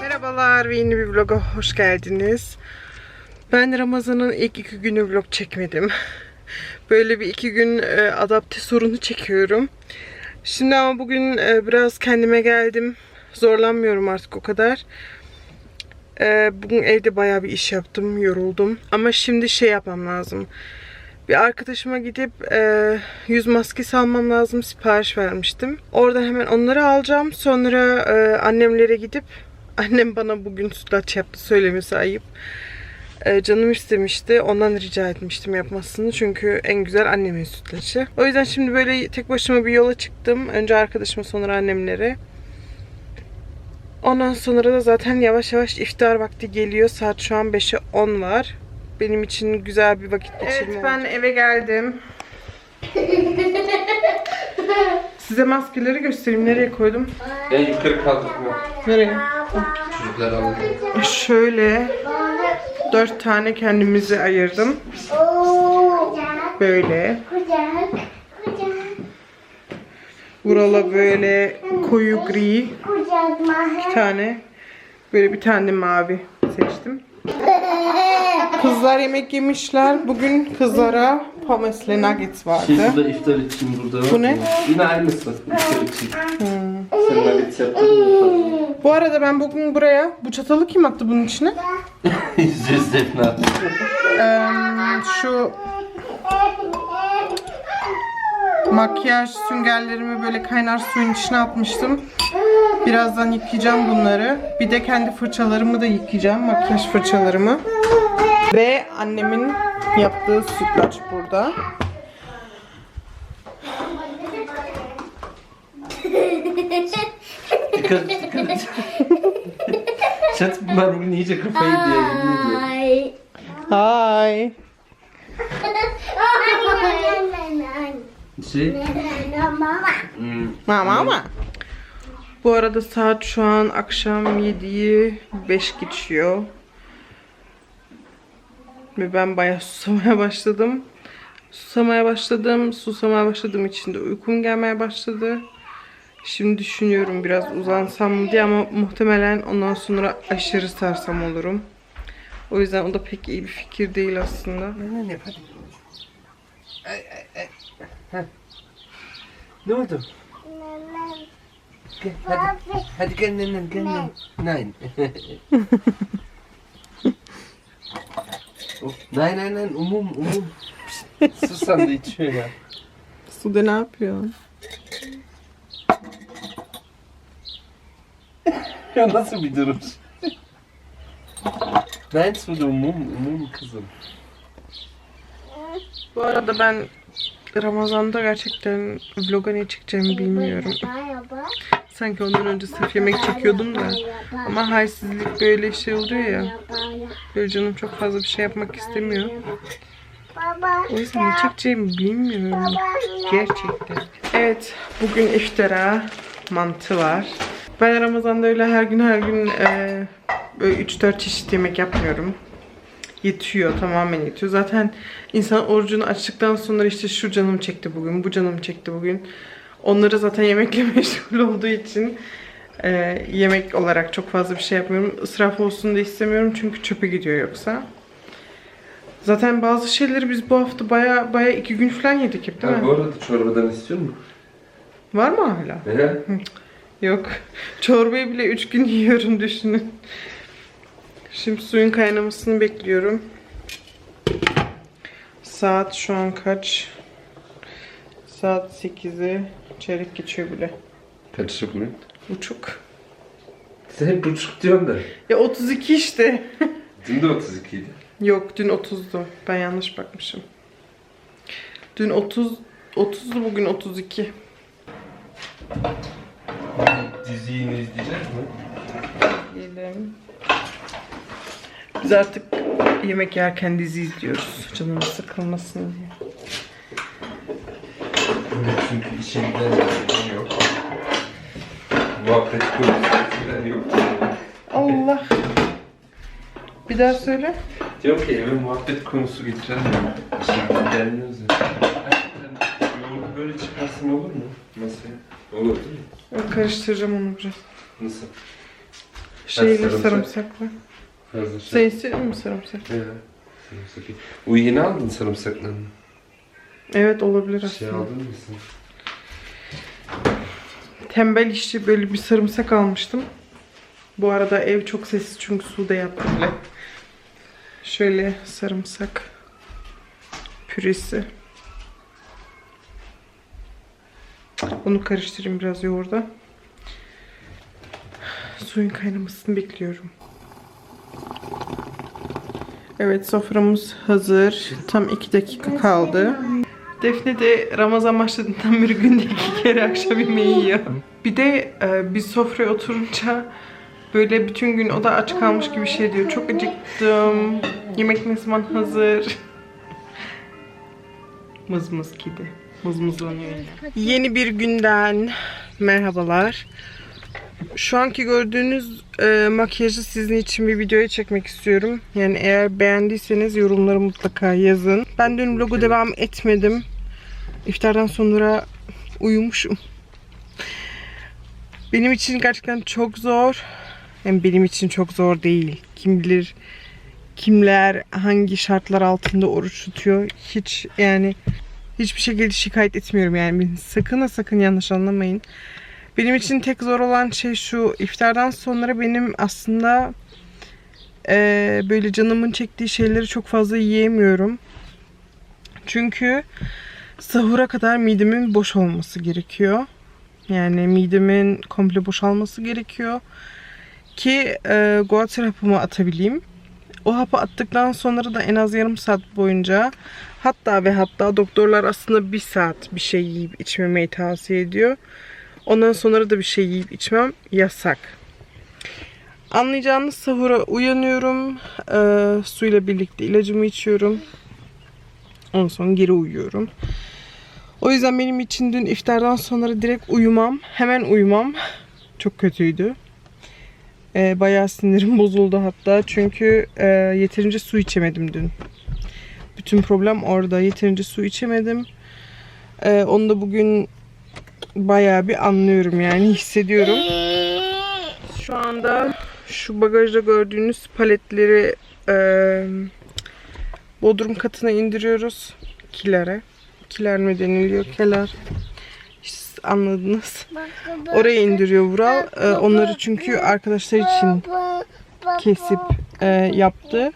Merhabalar ve yeni bir vloga hoş geldiniz. Ben Ramazan'ın ilk iki günü vlog çekmedim. Böyle bir iki gün e, adapte sorunu çekiyorum. Şimdi ama bugün e, biraz kendime geldim. Zorlanmıyorum artık o kadar. E, bugün evde bayağı bir iş yaptım, yoruldum. Ama şimdi şey yapmam lazım. Bir arkadaşıma gidip e, yüz maskesi almam lazım. Sipariş vermiştim. Orada hemen onları alacağım. Sonra e, annemlere gidip annem bana bugün sütlaç yaptı. Söylemesi ayıp. E, canım istemişti. Ondan rica etmiştim yapmasını. Çünkü en güzel annemin sütlaçı. O yüzden şimdi böyle tek başıma bir yola çıktım. Önce arkadaşıma sonra annemlere. Ondan sonra da zaten yavaş yavaş iftar vakti geliyor. Saat şu an 5'e 10 var. Benim için güzel bir vakit geçirme Evet ben eve geldim. Size maskeleri göstereyim. Nereye koydum? En yukarı kaldırma. Nereye? Çocuklar alın. Şöyle dört tane kendimize ayırdım. Böyle. Buralı böyle koyu gri bir tane. Böyle bir tane de mavi seçtim. Kızlar yemek yemişler. Bugün kızlara pomesle nuggets Şey vardı. burada iftar için burada. Bu ne? Yine aynısı. İftar için. Sen nugget yaptın mı? Bu arada ben bugün buraya bu çatalı kim attı bunun içine? Defne. Ee, şu makyaj süngerlerimi böyle kaynar suyun içine atmıştım. Birazdan yıkayacağım bunları. Bir de kendi fırçalarımı da yıkayacağım. Makyaj fırçalarımı. Ve annemin yaptığı sütlaç burada. Dikkat et dikkat et. Şat bunlar bugün iyice kafayı diye ediyorum. Ay. Hi. Şey. Mama. Hmm. Mama ama. Bu arada saat şu an akşam 7'yi 5 geçiyor. Ve ben bayağı susamaya başladım. Susamaya başladım. Susamaya başladığım için de uykum gelmeye başladı. Şimdi düşünüyorum biraz uzansam mı diye ama muhtemelen ondan sonra aşırı sarsam olurum. O yüzden o da pek iyi bir fikir değil aslında. Ne yap hadi. Ay ay ay. Heh. Ne oldu? Gel, hadi. Hadi gel nenem gel nenem. Nein. Oh, nein nein nein umum umum. Susan da içiyor ya. Sude ne yapıyor? Ya nasıl bir durum? Nein Sude umum umum kızım. Bu arada ben Ramazan'da gerçekten vloga ne çekeceğimi bilmiyorum. Sanki ondan önce sırf yemek çekiyordum da. Ama halsizlik böyle şey oluyor ya. Böyle canım çok fazla bir şey yapmak istemiyor. O yüzden ne çekeceğimi bilmiyorum. Gerçekten. Evet, bugün iftara mantı var. Ben Ramazan'da öyle her gün her gün e, böyle 3-4 çeşit yemek yapmıyorum. Yetiyor, tamamen yetiyor. Zaten insan orucunu açtıktan sonra işte şu canım çekti bugün, bu canım çekti bugün. Onları zaten yemekle meşgul olduğu için e, yemek olarak çok fazla bir şey yapmıyorum. Israf olsun da istemiyorum çünkü çöpe gidiyor yoksa. Zaten bazı şeyleri biz bu hafta baya baya iki gün falan yedik hep değil Ha, mi? bu arada çorbadan istiyor musun? Var mı hala? He? Yok. Çorbayı bile üç gün yiyorum düşünün. Şimdi suyun kaynamasını bekliyorum. Saat şu an kaç? Saat 8'i çeyrek geçiyor bile. Kaçı bugün? Buçuk. Sen hep buçuk diyorsun da. Ya 32 işte. Dün de 32 idi. Yok dün 30'du. Ben yanlış bakmışım. Dün 30 30'du bugün 32. Diziyi izleyeceğiz mi? Yiyelim. Biz artık yemek yerken dizi izliyoruz. Canımız sıkılmasın diye. Evet, çünkü işimden yok. Muhabbet konusu yok. Allah. Bir daha söyle. Diyorum ki eve muhabbet konusu getirelim. Şimdi gelmiyoruz ya. Yoğurt atsam olur mu? Masaya. Olur değil mi? Ben karıştıracağım onu biraz. Nasıl? Şeyli sarımsak. sarımsaklı. Fazla Sen şey. mi sarımsak? Ya. Sarımsak. iyi. O yeni aldın sarımsaklarını. Evet olabilir Şey aslında. aldın mı sen? Tembel işçi böyle bir sarımsak almıştım. Bu arada ev çok sessiz çünkü suda yaptım bile. Şöyle sarımsak püresi. Bunu karıştırayım biraz yoğurda. Suyun kaynamasını bekliyorum. Evet soframız hazır. Tam iki dakika kaldı. Defne de Ramazan başladığından beri günde iki kere akşam yemeği yiyor. Bir de e, biz sofraya oturunca böyle bütün gün o da aç kalmış gibi şey diyor. Çok acıktım. Yemek ne zaman hazır? Mız mız kedi. Mız mızlanıyor yine. Yeni bir günden merhabalar. Şu anki gördüğünüz e, makyajı sizin için bir videoya çekmek istiyorum. Yani eğer beğendiyseniz yorumları mutlaka yazın. Ben dün vlogu devam etmedim. İftardan sonra uyumuşum. Benim için gerçekten çok zor. Hem benim için çok zor değil. Kim bilir kimler hangi şartlar altında oruç tutuyor. Hiç yani hiçbir şekilde şikayet etmiyorum yani. Sakın ha sakın yanlış anlamayın. Benim için tek zor olan şey şu. iftardan sonra benim aslında eee, böyle canımın çektiği şeyleri çok fazla yiyemiyorum. Çünkü sahura kadar midemin boş olması gerekiyor. Yani midemin komple boşalması gerekiyor. Ki e, Goater hapımı atabileyim. O hapı attıktan sonra da en az yarım saat boyunca hatta ve hatta doktorlar aslında bir saat bir şey yiyip içmemeyi tavsiye ediyor. Ondan sonra da bir şey yiyip içmem yasak. Anlayacağınız sahura uyanıyorum. E, suyla birlikte ilacımı içiyorum. Ondan sonra geri uyuyorum. O yüzden benim için dün iftardan sonra direkt uyumam. Hemen uyumam. Çok kötüydü. Ee, bayağı sinirim bozuldu hatta. Çünkü e, yeterince su içemedim dün. Bütün problem orada. Yeterince su içemedim. Ee, onu da bugün bayağı bir anlıyorum yani hissediyorum. Şu anda şu bagajda gördüğünüz paletleri e, bodrum katına indiriyoruz. Kilere. Kiler mi deniliyor? Keler. İşte anladınız. Oraya indiriyor Vural. Ee, onları çünkü arkadaşlar için kesip e, yaptı.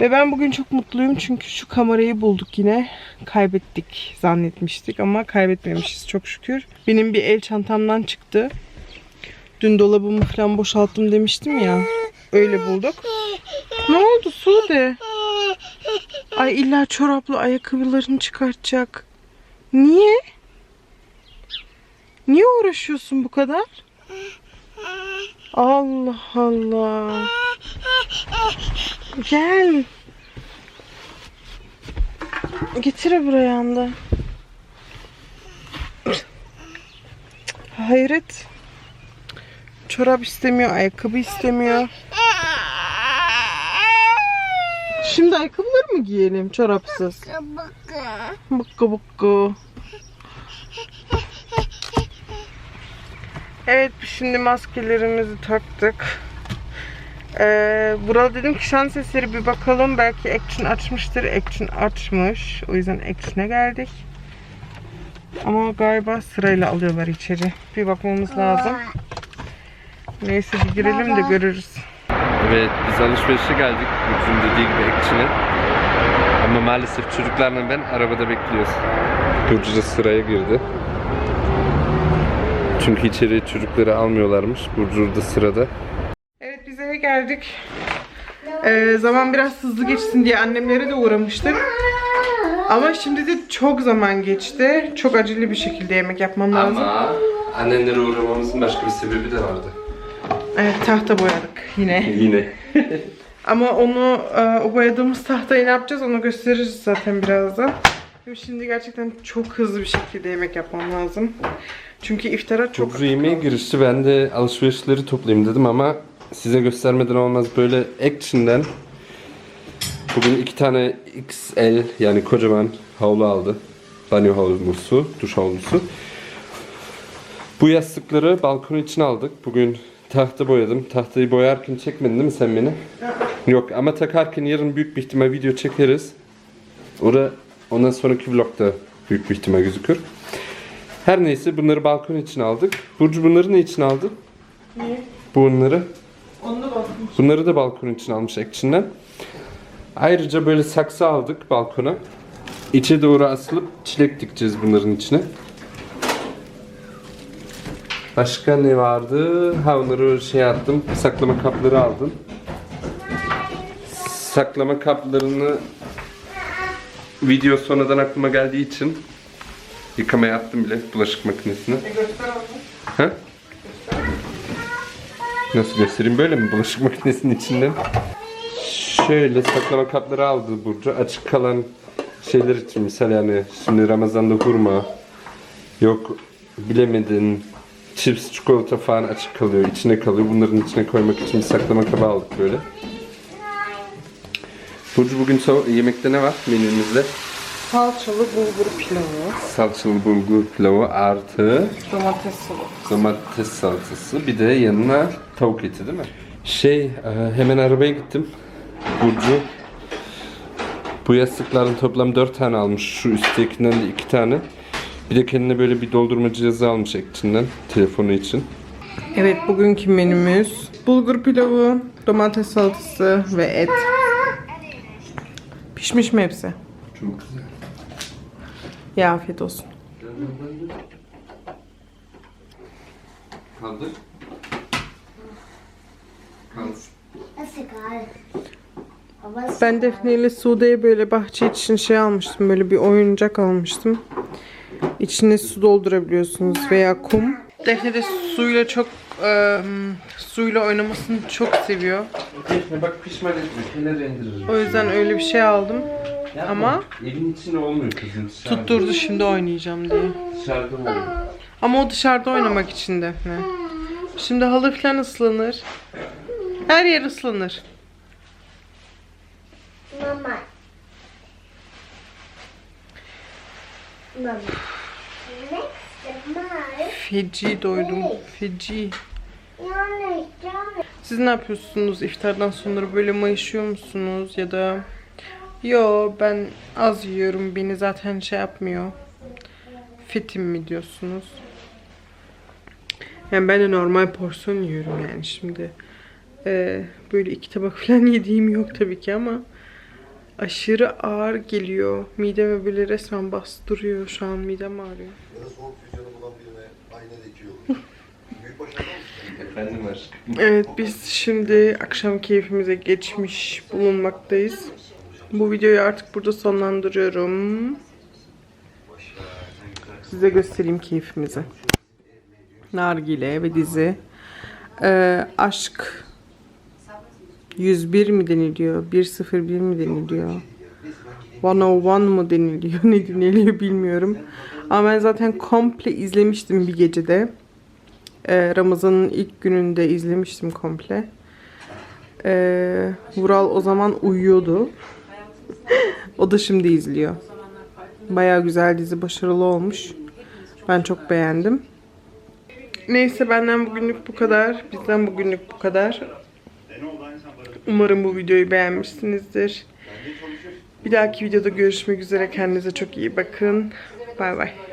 Ve ben bugün çok mutluyum çünkü şu kamerayı bulduk yine. Kaybettik zannetmiştik ama kaybetmemişiz çok şükür. Benim bir el çantamdan çıktı. Dün dolabımı falan boşalttım demiştim ya. Öyle bulduk. Ne oldu Sude? Ay illa çoraplı ayakkabılarını çıkartacak. Niye? Niye uğraşıyorsun bu kadar? Allah Allah. Gel. Getir buraya anda. Hayret. Çorap istemiyor, ayakkabı istemiyor. Şimdi ayakkabıları mı giyelim çorapsız? Bıkkı bıkkı. Evet şimdi maskelerimizi taktık. Ee, burada dedim ki şans eseri bir bakalım. Belki Action açmıştır. Action açmış. O yüzden Action'e geldik. Ama galiba sırayla alıyorlar içeri. Bir bakmamız lazım. Neyse bir girelim de görürüz. Evet biz alışverişe geldik. Burcu'nun dediği gibi Ekçin'e. Ama maalesef çocuklarla ben arabada bekliyoruz. Burcu da sıraya girdi. Çünkü içeri çocukları almıyorlarmış. Burcu da sırada. Eve geldik. Ee, zaman biraz hızlı geçsin diye annemlere de uğramıştık. Ama şimdi de çok zaman geçti. Çok acele bir şekilde yemek yapmam lazım. Ama annenlere uğramamızın başka bir sebebi de vardı. Evet tahta boyadık yine. Yine. Ama onu e, o boyadığımız tahtayı ne yapacağız onu gösteririz zaten birazdan. Şimdi gerçekten çok hızlı bir şekilde yemek yapmam lazım. Çünkü iftara çok Burcu yemeğe girişti. Ben de alışverişleri toplayayım dedim ama size göstermeden olmaz. Böyle Action'den bugün iki tane XL yani kocaman havlu aldı. Banyo havlusu, duş havlusu. Bu yastıkları balkon için aldık. Bugün tahta boyadım. Tahtayı boyarken çekmedin değil mi sen beni? Yok ama takarken yarın büyük bir ihtimal video çekeriz. Ora ondan sonraki vlogda büyük bir ihtimal gözükür. Her neyse bunları balkon için aldık. Burcu bunları ne için aldı? Niye? Bunları. Onu da bakmış. Bunları da balkon için almış Action'dan. Ayrıca böyle saksı aldık balkona. İçe doğru asılıp çilek dikeceğiz bunların içine. Başka ne vardı? Ha onları şey attım. Saklama kapları aldım. Saklama kaplarını video sonradan aklıma geldiği için yıkamaya attım bile bulaşık makinesine. E göster onu. Ha? Nasıl göstereyim böyle mi bulaşık makinesinin içinden? Şöyle saklama kapları aldı Burcu. Açık kalan şeyler için misal yani şimdi Ramazan'da hurma yok bilemedin chips çikolata falan açık kalıyor içine kalıyor bunların içine koymak için bir saklama kabı aldık böyle. Burcu bugün yemekte ne var menümüzde? Salçalı bulgur pilavı, Salçalı bulgur pilavı artı domates salatası. domates salatası bir de yanına tavuk eti değil mi? Şey e, hemen arabaya gittim. Burcu bu yastıkların toplam 4 tane almış. Şu üsttekinden de 2 tane. Bir de kendine böyle bir doldurma cihazı almış ekçinden telefonu için. Evet bugünkü menümüz bulgur pilavı, domates salatası ve et. Pişmiş mi hepsi? Çok güzel. Ya afiyet olsun. Kaldır. Ben Defne ile Sude'ye böyle bahçe için şey almıştım. Böyle bir oyuncak almıştım. İçine su doldurabiliyorsunuz veya kum. Defne de suyla çok e, suyla oynamasını çok seviyor. Defne bak pişman indiririm. O yüzden öyle bir şey aldım. Ama Evin içinde olmuyor kızım. Dışarıda. tutturdu şimdi oynayacağım diye. Dışarıda oluyor. Ama o dışarıda oynamak için Defne. Şimdi halı falan ıslanır. Her yer ıslanır. Mama. Mama. Feci doydum. Feci. Siz ne yapıyorsunuz? İftardan sonra böyle mayışıyor musunuz? Ya da yo ben az yiyorum beni zaten şey yapmıyor. Fitim mi diyorsunuz? Yani ben de normal porsiyon yiyorum yani şimdi. Ee, böyle iki tabak falan yediğim yok tabii ki ama aşırı ağır geliyor. Mideme böyle resmen bastırıyor. Şu an midem ağrıyor. Soğuk füzyonu bulan birine ayna dikiyor. Efendim aşkım. Evet biz şimdi akşam keyfimize geçmiş bulunmaktayız. Bu videoyu artık burada sonlandırıyorum. Size göstereyim keyfimizi. Nargile ve dizi. Ee, aşk 101 mi deniliyor? 101 mi deniliyor? 101 mı deniliyor? Ne deniliyor bilmiyorum. Ama ben zaten komple izlemiştim bir gecede. Ee, Ramazan'ın ilk gününde izlemiştim komple. Ee, Vural o zaman uyuyordu. O da şimdi izliyor. Baya güzel dizi, başarılı olmuş. Ben çok beğendim. Neyse benden bugünlük bu kadar. Bizden bugünlük bu kadar. Umarım bu videoyu beğenmişsinizdir. Bir dahaki videoda görüşmek üzere. Kendinize çok iyi bakın. Bay bay.